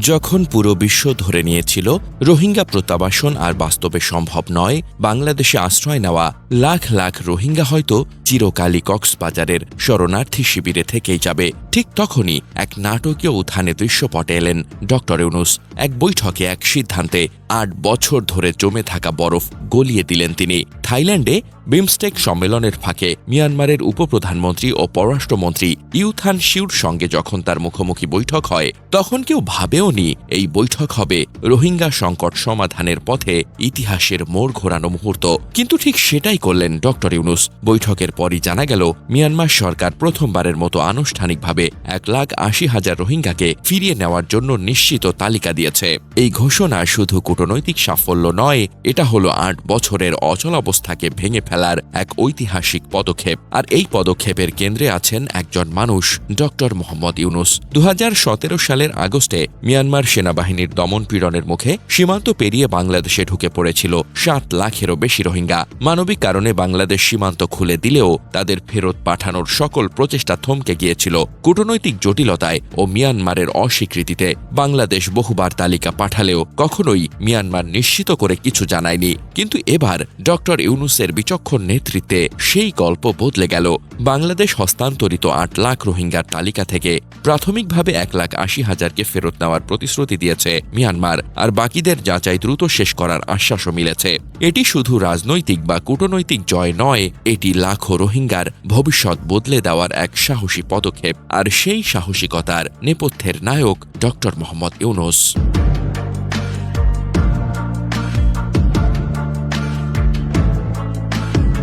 যখন পুরো বিশ্ব ধরে নিয়েছিল, রোহিঙ্গা প্রত্যাবাসন আর বাস্তবে সম্ভব নয়, বাংলাদেশে আশ্রয় নেওয়া লাখ লাখ রোহিঙ্গা হয়তো চিরকালই কক্সবাজারের শরণার্থী শিবিরে থেকেই যাবে। ঠিক তখনই এক নাটকীয় উত্থানে দৃশ্যপটে এলেন ডক্টর ইউনুস। এক বৈঠকে এক সিদ্ধান্তে আট বছর ধরে জমে থাকা বরফ গলিয়ে দিলেন তিনি। থাইল্যান্ডে বিমস্টেক সম্মেলনের ফাঁকে মিয়ানমারের উপপ্রধানমন্ত্রী ও পররাষ্ট্রমন্ত্রী ইউথান শিউর সঙ্গে যখন তার মুখোমুখি বৈঠক হয়, তখন কেউ ভাবেওনি এই বৈঠক হবে রোহিঙ্গা সংকট সমাধানের পথে ইতিহাসের মোড় ঘোরানো মুহূর্ত। কিন্তু ঠিক সেটাই করলেন ডক্টর ইউনুস। বৈঠকের পরই জানা গেল, মিয়ানমার সরকার প্রথমবারের মতো আনুষ্ঠানিকভাবে এক লাখ আশি হাজার রোহিঙ্গাকে ফিরিয়ে নেওয়ার জন্য নিশ্চিত তালিকা দিয়েছে। এই ঘোষণা শুধু কূটনৈতিক সাফল্য নয়, এটা হলো আট বছরের অচল অবস্থাকে ভেঙে ফেলার এক ঐতিহাসিক পদক্ষেপ। আর এই পদক্ষেপের কেন্দ্রে আছেন একজন মানুষ, ডক্টর মোহাম্মদ ইউনুস। দু হাজার সতেরো সালের আগস্টে মিয়ানমার সেনাবাহিনীর দমন পীড়নের মুখে সীমান্ত পেরিয়ে বাংলাদেশে ঢুকে পড়েছিল সাত লাখেরও বেশি রোহিঙ্গা। মানবিক কারণে বাংলাদেশ সীমান্ত খুলে দিলেও তাদের ফেরত পাঠানোর সকল প্রচেষ্টা থমকে গিয়েছিল কূটনৈতিক জটিলতায় ও মিয়ানমারের অস্বীকৃতিতে। বাংলাদেশ বহুবার তালিকা পাঠালেও কখনোই মিয়ানমার নিশ্চিত করে কিছু জানায়নি। কিন্তু এবার ডক্টর ইউনুসের বিচক্ষণ নেতৃত্বে সেই গল্প বদলে গেল। বাংলাদেশ হস্তান্তরিত আট লাখ রোহিঙ্গার তালিকা থেকে প্রাথমিকভাবে এক লাখ আশি হাজারকে ফেরত নেওয়ার প্রতিশ্রুতি দিয়েছে মিয়ানমার, আর বাকিদের যাচাই দ্রুত শেষ করার আশ্বাসও মিলেছে। এটি শুধু রাজনৈতিক বা কূটনৈতিক জয় নয়, এটি লাখো রোহিঙ্গার ভবিষ্যৎ বদলে দেওয়ার এক সাহসী পদক্ষেপ। আর সেই সাহসিকতার নেপথ্যের নায়ক ড মোহাম্মদ ইউনুস।